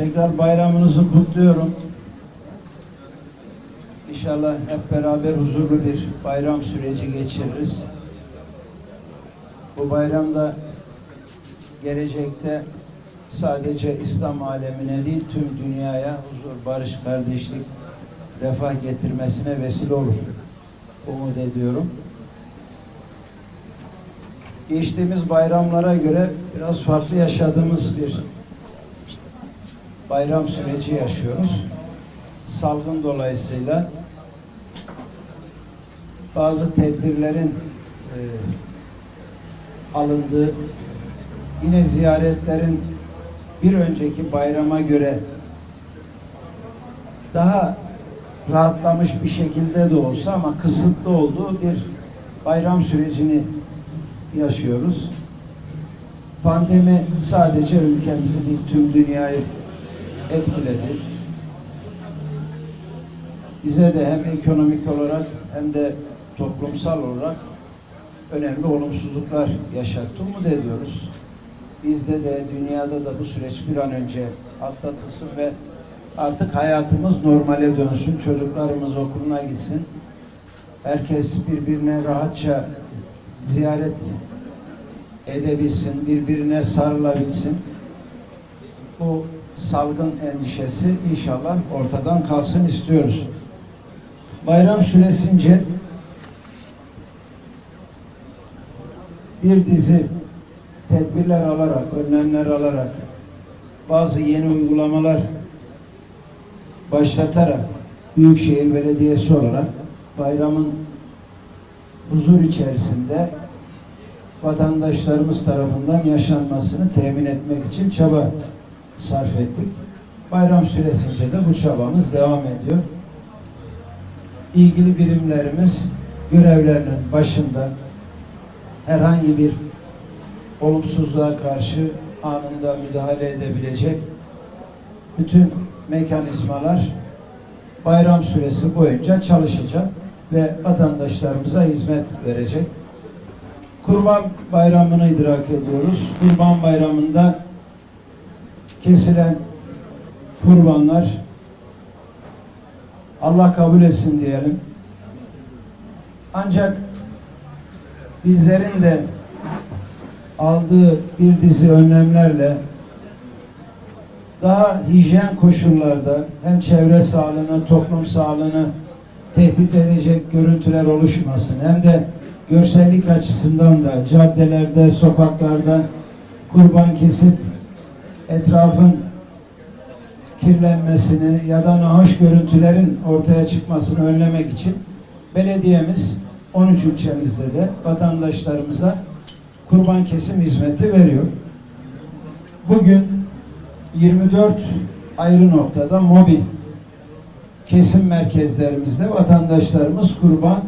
Tekrar bayramınızı kutluyorum. İnşallah hep beraber huzurlu bir bayram süreci geçiririz. Bu bayramda gelecekte sadece İslam alemine değil tüm dünyaya huzur, barış, kardeşlik, refah getirmesine vesile olur. Umut ediyorum. Geçtiğimiz bayramlara göre biraz farklı yaşadığımız bir bayram süreci yaşıyoruz. Salgın dolayısıyla bazı tedbirlerin e, alındığı, yine ziyaretlerin bir önceki bayrama göre daha rahatlamış bir şekilde de olsa ama kısıtlı olduğu bir bayram sürecini yaşıyoruz. Pandemi sadece ülkemizi değil tüm dünyayı etkiledi. Bize de hem ekonomik olarak hem de toplumsal olarak önemli olumsuzluklar yaşattı. Umut ediyoruz. Bizde de dünyada da bu süreç bir an önce atlatılsın ve artık hayatımız normale dönsün. Çocuklarımız okuluna gitsin. Herkes birbirine rahatça ziyaret edebilsin, birbirine sarılabilsin. Bu salgın endişesi inşallah ortadan kalsın istiyoruz. Bayram süresince bir dizi tedbirler alarak, önlemler alarak, bazı yeni uygulamalar başlatarak Büyükşehir Belediyesi olarak bayramın huzur içerisinde vatandaşlarımız tarafından yaşanmasını temin etmek için çaba sarf ettik. Bayram süresince de bu çabamız devam ediyor. İlgili birimlerimiz görevlerinin başında herhangi bir olumsuzluğa karşı anında müdahale edebilecek bütün mekanizmalar bayram süresi boyunca çalışacak ve vatandaşlarımıza hizmet verecek. Kurban Bayramı'nı idrak ediyoruz. Kurban Bayramı'nda kesilen kurbanlar Allah kabul etsin diyelim. Ancak bizlerin de aldığı bir dizi önlemlerle daha hijyen koşullarda hem çevre sağlığını, toplum sağlığını tehdit edecek görüntüler oluşmasın hem de görsellik açısından da caddelerde, sokaklarda kurban kesip etrafın kirlenmesini ya da nahoş görüntülerin ortaya çıkmasını önlemek için belediyemiz 13 ilçemizde de vatandaşlarımıza kurban kesim hizmeti veriyor. Bugün 24 ayrı noktada mobil kesim merkezlerimizde vatandaşlarımız kurban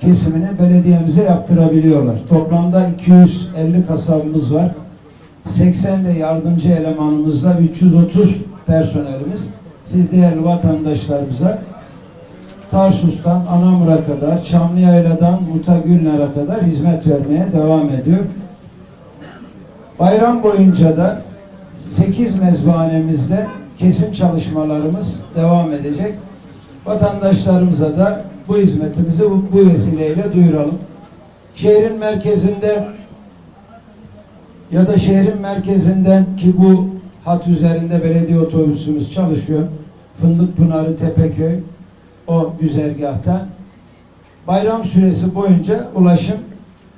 kesimini belediyemize yaptırabiliyorlar. Toplamda 250 kasabımız var. 80 de yardımcı elemanımızla 330 personelimiz. Siz değerli vatandaşlarımıza Tarsus'tan Anamur'a kadar, Çamlıyayla'dan Mutagüller'e kadar hizmet vermeye devam ediyor. Bayram boyunca da 8 mezbahanemizde kesim çalışmalarımız devam edecek. Vatandaşlarımıza da bu hizmetimizi bu, bu vesileyle duyuralım. Şehrin merkezinde ya da şehrin merkezinden ki bu hat üzerinde belediye otobüsümüz çalışıyor. Fındık Pınarı Tepeköy o güzergahta bayram süresi boyunca ulaşım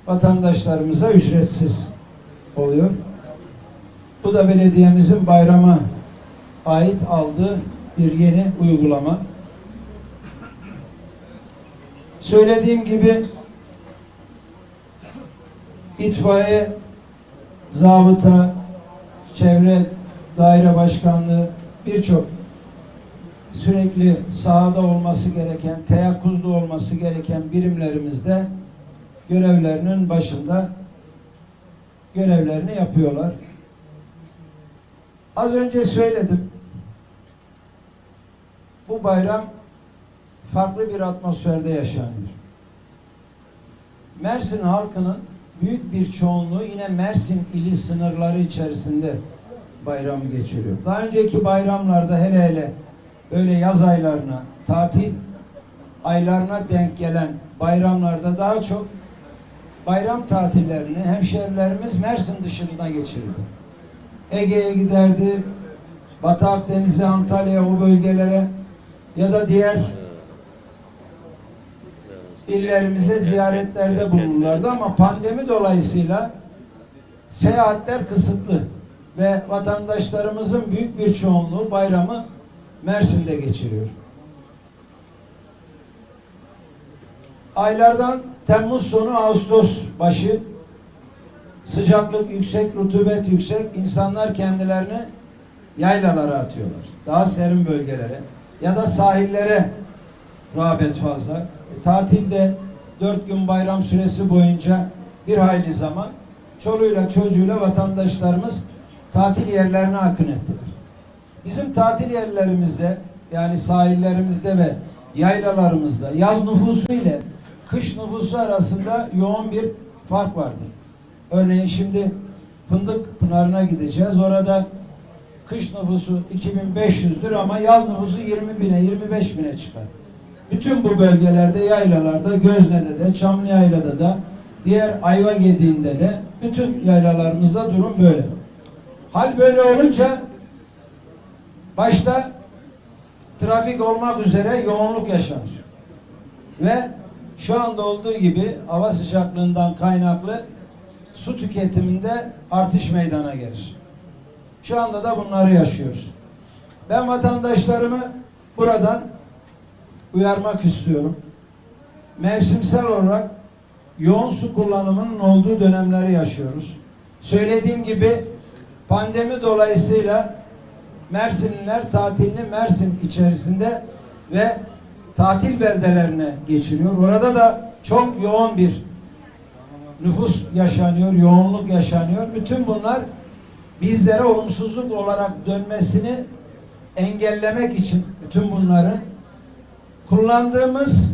vatandaşlarımıza ücretsiz oluyor. Bu da belediyemizin bayrama ait aldığı bir yeni uygulama. Söylediğim gibi itfaiye, zabıta, çevre daire başkanlığı birçok sürekli sahada olması gereken, teyakkuzda olması gereken birimlerimizde görevlerinin başında görevlerini yapıyorlar. Az önce söyledim. Bu bayram farklı bir atmosferde yaşanıyor. Mersin halkının büyük bir çoğunluğu yine Mersin ili sınırları içerisinde bayramı geçiriyor. Daha önceki bayramlarda hele hele böyle yaz aylarına, tatil aylarına denk gelen bayramlarda daha çok bayram tatillerini hemşerilerimiz Mersin dışına geçirirdi. Ege'ye giderdi, Batı Akdeniz'e, Antalya o bölgelere ya da diğer illerimize ziyaretlerde bulunurlardı ama pandemi dolayısıyla seyahatler kısıtlı ve vatandaşlarımızın büyük bir çoğunluğu bayramı Mersin'de geçiriyor. Aylardan Temmuz sonu Ağustos başı sıcaklık yüksek, rutubet yüksek. insanlar kendilerini yaylalara atıyorlar. Daha serin bölgelere ya da sahillere rağbet fazla. E, tatilde dört gün bayram süresi boyunca bir hayli zaman çoluğuyla çocuğuyla vatandaşlarımız tatil yerlerine akın ettiler. Bizim tatil yerlerimizde yani sahillerimizde ve yaylalarımızda yaz nüfusu ile kış nüfusu arasında yoğun bir fark vardır. Örneğin şimdi Fındık Pınarı'na gideceğiz. Orada kış nüfusu 2500'dür ama yaz nüfusu 20 bine 25 bine çıkar. Bütün bu bölgelerde yaylalarda Gözne'de de Çamlıyayla'da da diğer Ayva Gediği'nde de bütün yaylalarımızda durum böyle. Hal böyle olunca başta trafik olmak üzere yoğunluk yaşanır. Ve şu anda olduğu gibi hava sıcaklığından kaynaklı su tüketiminde artış meydana gelir. Şu anda da bunları yaşıyoruz. Ben vatandaşlarımı buradan uyarmak istiyorum. Mevsimsel olarak yoğun su kullanımının olduğu dönemleri yaşıyoruz. Söylediğim gibi pandemi dolayısıyla Mersinliler tatilini Mersin içerisinde ve tatil beldelerine geçiriyor. Orada da çok yoğun bir nüfus yaşanıyor, yoğunluk yaşanıyor. Bütün bunlar bizlere olumsuzluk olarak dönmesini engellemek için bütün bunların kullandığımız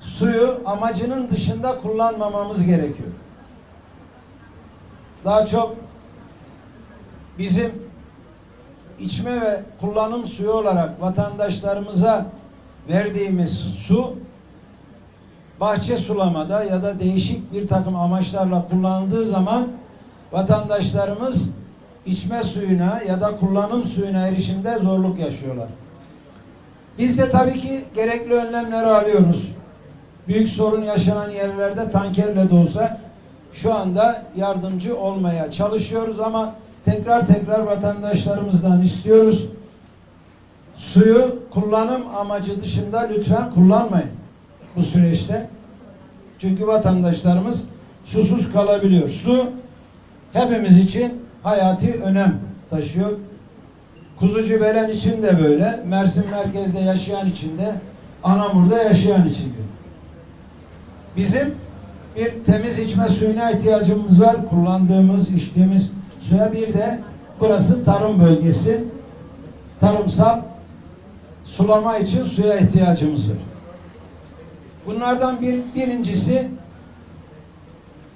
suyu amacının dışında kullanmamamız gerekiyor. Daha çok bizim içme ve kullanım suyu olarak vatandaşlarımıza verdiğimiz su bahçe sulamada ya da değişik bir takım amaçlarla kullanıldığı zaman vatandaşlarımız içme suyuna ya da kullanım suyuna erişimde zorluk yaşıyorlar. Biz de tabii ki gerekli önlemleri alıyoruz. Büyük sorun yaşanan yerlerde tankerle de olsa şu anda yardımcı olmaya çalışıyoruz ama tekrar tekrar vatandaşlarımızdan istiyoruz. Suyu kullanım amacı dışında lütfen kullanmayın bu süreçte. Çünkü vatandaşlarımız susuz kalabiliyor. Su hepimiz için hayati önem taşıyor. Kuzucu Belen için de böyle, Mersin merkezde yaşayan için de, Anamur'da yaşayan için de. Bizim bir temiz içme suyuna ihtiyacımız var. Kullandığımız, içtiğimiz suya bir de burası tarım bölgesi. Tarımsal sulama için suya ihtiyacımız var. Bunlardan bir, birincisi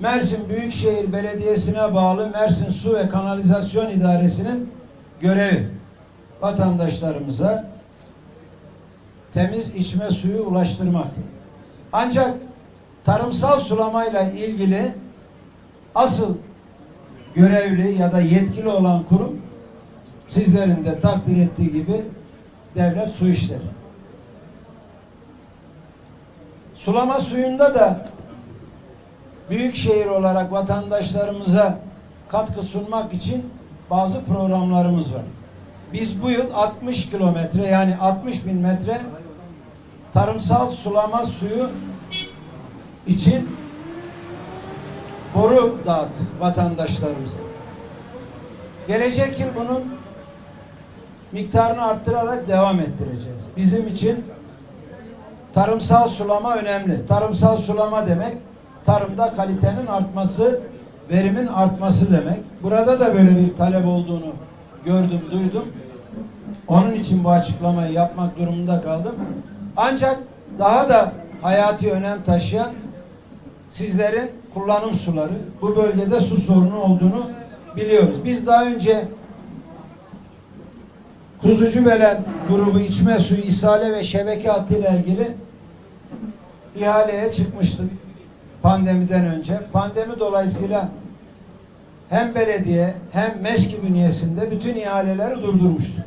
Mersin Büyükşehir Belediyesi'ne bağlı Mersin Su ve Kanalizasyon İdaresi'nin görevi vatandaşlarımıza temiz içme suyu ulaştırmak. Ancak tarımsal sulamayla ilgili asıl görevli ya da yetkili olan kurum sizlerin de takdir ettiği gibi devlet su işleri. Sulama suyunda da büyük şehir olarak vatandaşlarımıza katkı sunmak için bazı programlarımız var. Biz bu yıl 60 kilometre yani 60 bin metre tarımsal sulama suyu için boru dağıttık vatandaşlarımıza. Gelecek yıl bunun miktarını arttırarak devam ettireceğiz. Bizim için tarımsal sulama önemli. Tarımsal sulama demek tarımda kalitenin artması, verimin artması demek. Burada da böyle bir talep olduğunu gördüm, duydum. Onun için bu açıklamayı yapmak durumunda kaldım. Ancak daha da hayati önem taşıyan sizlerin kullanım suları. Bu bölgede su sorunu olduğunu biliyoruz. Biz daha önce Kuzucu Belen grubu içme suyu, ishale ve şebeke hattıyla ilgili ihaleye çıkmıştık pandemiden önce. Pandemi dolayısıyla hem belediye hem MESKİ bünyesinde bütün ihaleleri durdurmuştu.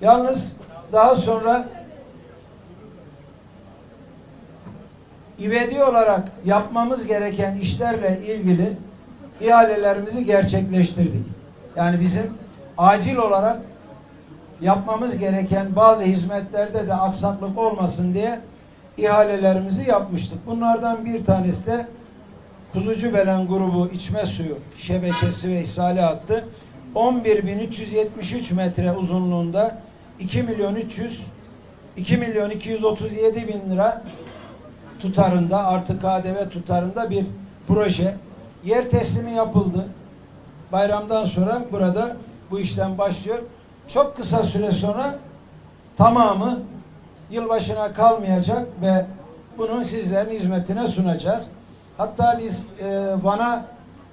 Yalnız daha sonra ivedi olarak yapmamız gereken işlerle ilgili ihalelerimizi gerçekleştirdik. Yani bizim acil olarak yapmamız gereken bazı hizmetlerde de aksaklık olmasın diye ihalelerimizi yapmıştık. Bunlardan bir tanesi de Kuzucu Belen grubu içme suyu şebekesi ve ishale hattı 11.373 metre uzunluğunda 2 milyon 300 2 milyon 237 bin lira tutarında artı KDV tutarında bir proje. Yer teslimi yapıldı. Bayramdan sonra burada bu işlem başlıyor. Çok kısa süre sonra tamamı yılbaşına kalmayacak ve bunu sizlerin hizmetine sunacağız. Hatta biz e, vana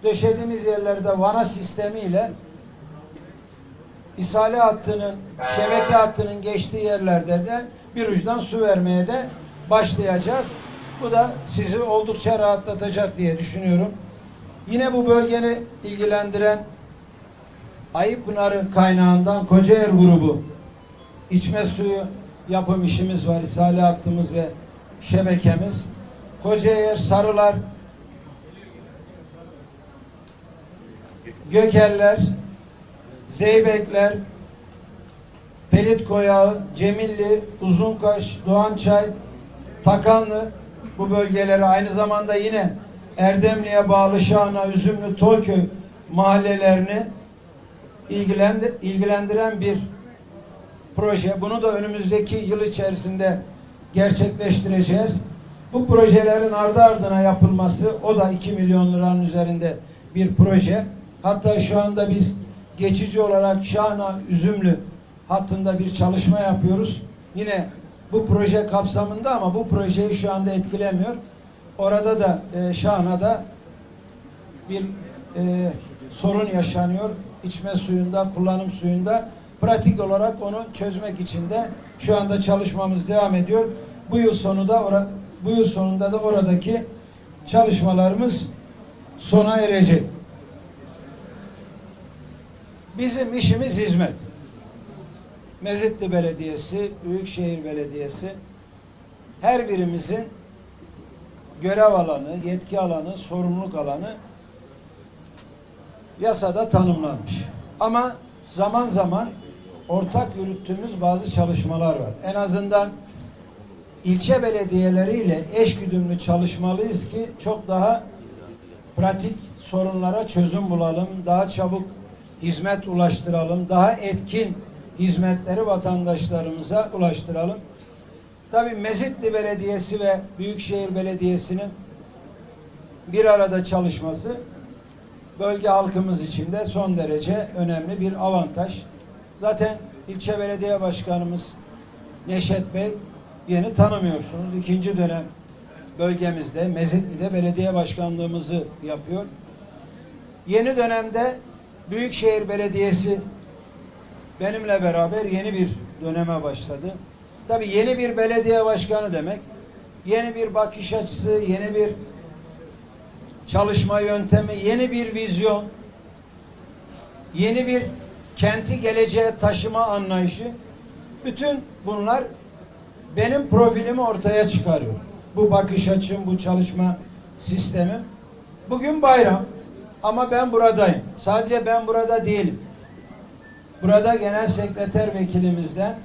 döşediğimiz yerlerde vana sistemiyle ishale hattının, şebeke hattının geçtiği yerlerde de bir uçtan su vermeye de başlayacağız. Bu da sizi oldukça rahatlatacak diye düşünüyorum. Yine bu bölgeni ilgilendiren Ayıpınarı kaynağından Kocaer grubu içme suyu yapım işimiz var. İshale hattımız ve şebekemiz. Kocaer, Sarılar, Gökeller, Zeybekler, Pelit Koyağı, Cemilli, Uzunkaş, Doğançay, Takanlı bu bölgeleri aynı zamanda yine Erdemli'ye bağlı Şahına, Üzümlü, Tolköy mahallelerini ilgilendir, ilgilendiren bir proje. Bunu da önümüzdeki yıl içerisinde gerçekleştireceğiz. Bu projelerin ardı ardına yapılması o da 2 milyon liranın üzerinde bir proje. Hatta şu anda biz geçici olarak Şahna Üzümlü hattında bir çalışma yapıyoruz. Yine bu proje kapsamında ama bu projeyi şu anda etkilemiyor. Orada da e, Şahna'da bir e, sorun yaşanıyor. İçme suyunda, kullanım suyunda. Pratik olarak onu çözmek için de şu anda çalışmamız devam ediyor. Bu yıl sonu da ora, bu yıl sonunda da oradaki çalışmalarımız sona erecek. Bizim işimiz hizmet. Mezitli Belediyesi, Büyükşehir Belediyesi her birimizin görev alanı, yetki alanı, sorumluluk alanı yasada tanımlanmış. Ama zaman zaman ortak yürüttüğümüz bazı çalışmalar var. En azından ilçe belediyeleriyle eşgüdümlü çalışmalıyız ki çok daha pratik sorunlara çözüm bulalım, daha çabuk hizmet ulaştıralım, daha etkin hizmetleri vatandaşlarımıza ulaştıralım. Tabii Mezitli Belediyesi ve Büyükşehir Belediyesi'nin bir arada çalışması bölge halkımız için de son derece önemli bir avantaj. Zaten ilçe belediye başkanımız Neşet Bey yeni tanımıyorsunuz. İkinci dönem bölgemizde Mezitli'de belediye başkanlığımızı yapıyor. Yeni dönemde Büyükşehir Belediyesi benimle beraber yeni bir döneme başladı. Tabii yeni bir belediye başkanı demek, yeni bir bakış açısı, yeni bir çalışma yöntemi, yeni bir vizyon, yeni bir kenti geleceğe taşıma anlayışı. Bütün bunlar benim profilimi ortaya çıkarıyor. Bu bakış açım, bu çalışma sistemim. Bugün bayram ama ben buradayım. Sadece ben burada değilim. Burada genel sekreter vekilimizden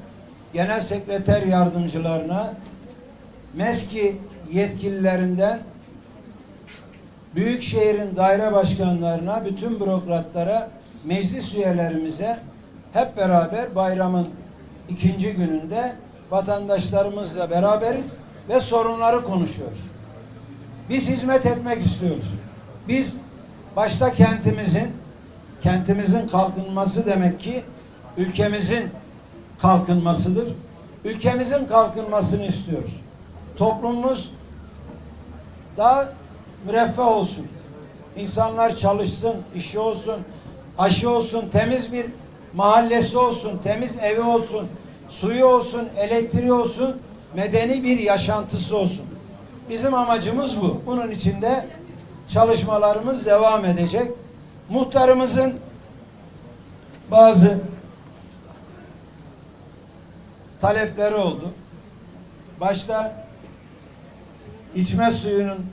genel sekreter yardımcılarına MESKİ yetkililerinden Büyükşehir'in daire başkanlarına, bütün bürokratlara, meclis üyelerimize hep beraber bayramın ikinci gününde vatandaşlarımızla beraberiz ve sorunları konuşuyoruz. Biz hizmet etmek istiyoruz. Biz başta kentimizin kentimizin kalkınması demek ki ülkemizin kalkınmasıdır. Ülkemizin kalkınmasını istiyoruz. Toplumumuz daha müreffeh olsun. İnsanlar çalışsın, işi olsun, aşı olsun, temiz bir mahallesi olsun, temiz evi olsun, suyu olsun, elektriği olsun, medeni bir yaşantısı olsun. Bizim amacımız bu. Bunun içinde çalışmalarımız devam edecek. Muhtarımızın bazı talepleri oldu. Başta içme suyunun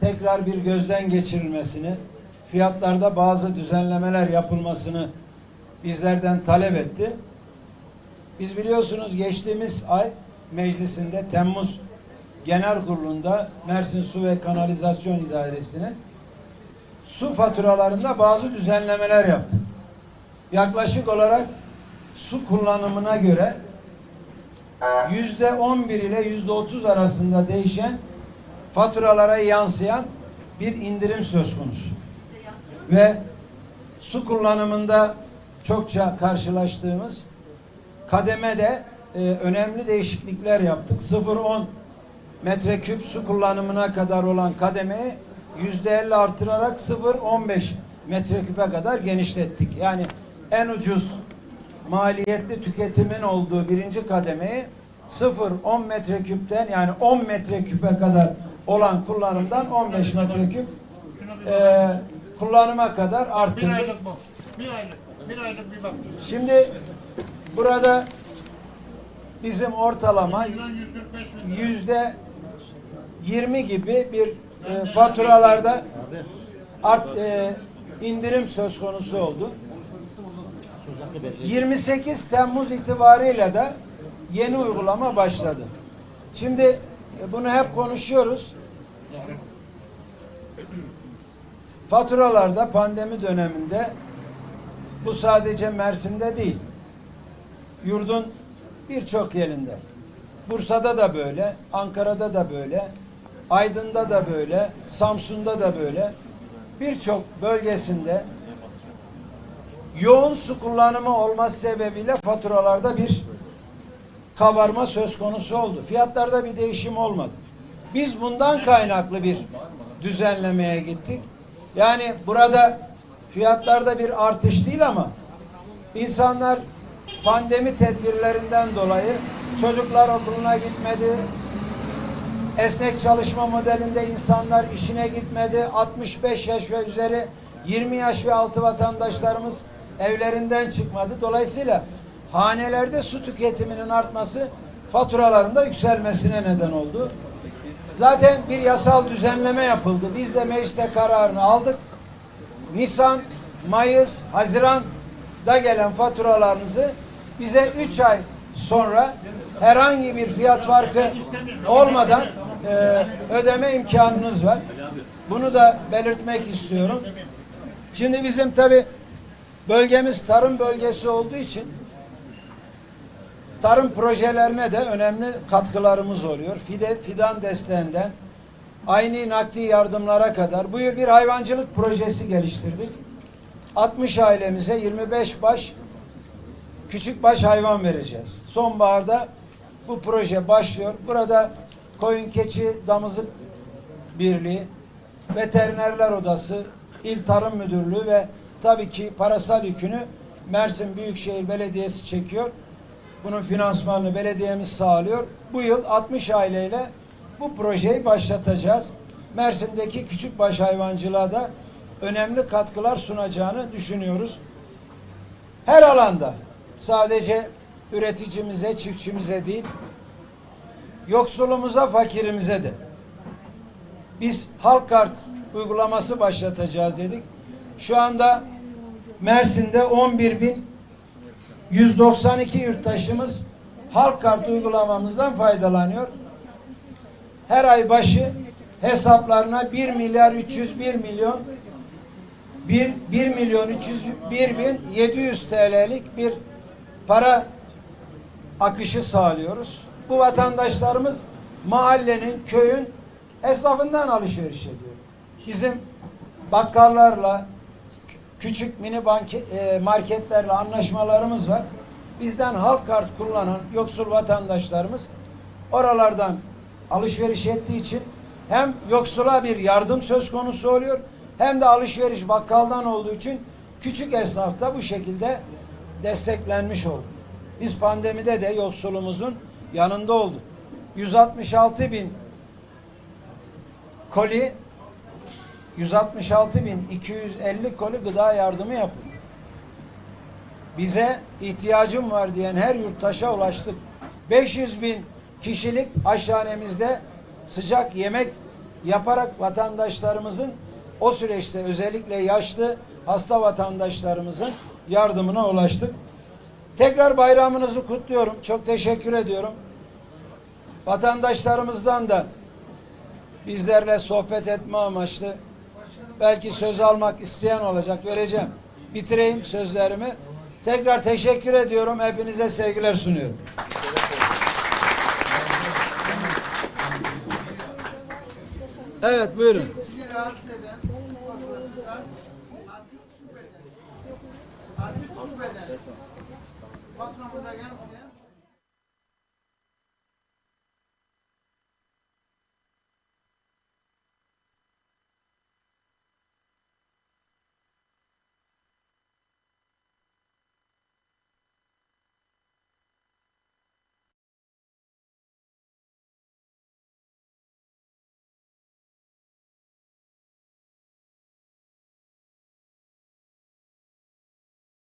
tekrar bir gözden geçirilmesini, fiyatlarda bazı düzenlemeler yapılmasını bizlerden talep etti. Biz biliyorsunuz geçtiğimiz ay meclisinde Temmuz Genel Kurulu'nda Mersin Su ve Kanalizasyon İdaresi'ne su faturalarında bazı düzenlemeler yaptık. Yaklaşık olarak su kullanımına göre yüzde on bir ile yüzde otuz arasında değişen faturalara yansıyan bir indirim söz konusu. Ve su kullanımında çokça karşılaştığımız kademede e, önemli değişiklikler yaptık. 0-10 metreküp su kullanımına kadar olan kademeyi yüzde elli artırarak 0-15 metreküpe kadar genişlettik. Yani en ucuz maliyetli tüketimin olduğu birinci kademeyi 0-10 metreküpten yani 10 metreküpe kadar olan kullanımdan 15 metreküp e, kullanıma kadar Bir arttırdık. aylık bu. Bir aylık. Bir aylık bir bak. Şimdi burada bizim ortalama Milyon 145 bin lira. yüzde 20 gibi bir e, faturalarda art e, indirim söz konusu oldu. 28 Temmuz itibariyle de yeni uygulama başladı. Şimdi e, bunu hep konuşuyoruz. Faturalarda pandemi döneminde bu sadece Mersin'de değil. Yurdun birçok yerinde. Bursa'da da böyle, Ankara'da da böyle, Aydın'da da böyle, Samsun'da da böyle. Birçok bölgesinde yoğun su kullanımı olması sebebiyle faturalarda bir kabarma söz konusu oldu. Fiyatlarda bir değişim olmadı. Biz bundan kaynaklı bir düzenlemeye gittik. Yani burada fiyatlarda bir artış değil ama insanlar pandemi tedbirlerinden dolayı çocuklar okuluna gitmedi. Esnek çalışma modelinde insanlar işine gitmedi. 65 yaş ve üzeri 20 yaş ve altı vatandaşlarımız evlerinden çıkmadı. Dolayısıyla hanelerde su tüketiminin artması faturalarında yükselmesine neden oldu. Zaten bir yasal düzenleme yapıldı. Biz de mecliste kararını aldık. Nisan, Mayıs, Haziran'da gelen faturalarınızı bize 3 ay sonra herhangi bir fiyat farkı olmadan e, ödeme imkanınız var. Bunu da belirtmek istiyorum. Şimdi bizim tabi bölgemiz tarım bölgesi olduğu için tarım projelerine de önemli katkılarımız oluyor. Fide, fidan desteğinden aynı nakdi yardımlara kadar bu yıl bir hayvancılık projesi geliştirdik. 60 ailemize 25 baş küçük baş hayvan vereceğiz. Sonbaharda bu proje başlıyor. Burada koyun keçi damızlık birliği, veterinerler odası, İl Tarım Müdürlüğü ve tabii ki parasal yükünü Mersin Büyükşehir Belediyesi çekiyor. Bunun finansmanını belediyemiz sağlıyor. Bu yıl 60 aileyle bu projeyi başlatacağız. Mersin'deki küçük baş hayvancılığa da önemli katkılar sunacağını düşünüyoruz. Her alanda sadece üreticimize, çiftçimize değil, yoksulumuza, fakirimize de. Biz halk kart uygulaması başlatacağız dedik. Şu anda Mersin'de 11 bin 192 yurttaşımız halk kartı uygulamamızdan faydalanıyor. Her ay başı hesaplarına 1 milyar 301 milyon 1, 1 milyon 301 bin 700 TL'lik bir para akışı sağlıyoruz. Bu vatandaşlarımız mahallenin, köyün esnafından alışveriş ediyor. Bizim bakkallarla, küçük mini banke, e, marketlerle anlaşmalarımız var. Bizden halk kart kullanan yoksul vatandaşlarımız oralardan alışveriş ettiği için hem yoksula bir yardım söz konusu oluyor hem de alışveriş bakkaldan olduğu için Küçük esnaf da bu şekilde desteklenmiş oldu. Biz pandemide de yoksulumuzun yanında olduk. 166 bin koli 166.250 koli gıda yardımı yapıldı. Bize ihtiyacım var diyen her yurttaşa ulaştık. 500 bin kişilik aşhanemizde sıcak yemek yaparak vatandaşlarımızın o süreçte özellikle yaşlı hasta vatandaşlarımızın yardımına ulaştık. Tekrar bayramınızı kutluyorum. Çok teşekkür ediyorum. Vatandaşlarımızdan da bizlerle sohbet etme amaçlı belki söz almak isteyen olacak vereceğim. Bitireyim sözlerimi. Tekrar teşekkür ediyorum. Hepinize sevgiler sunuyorum. Evet buyurun. Artık su bedeli. Artık su bedeli. Patronumuza yansıyan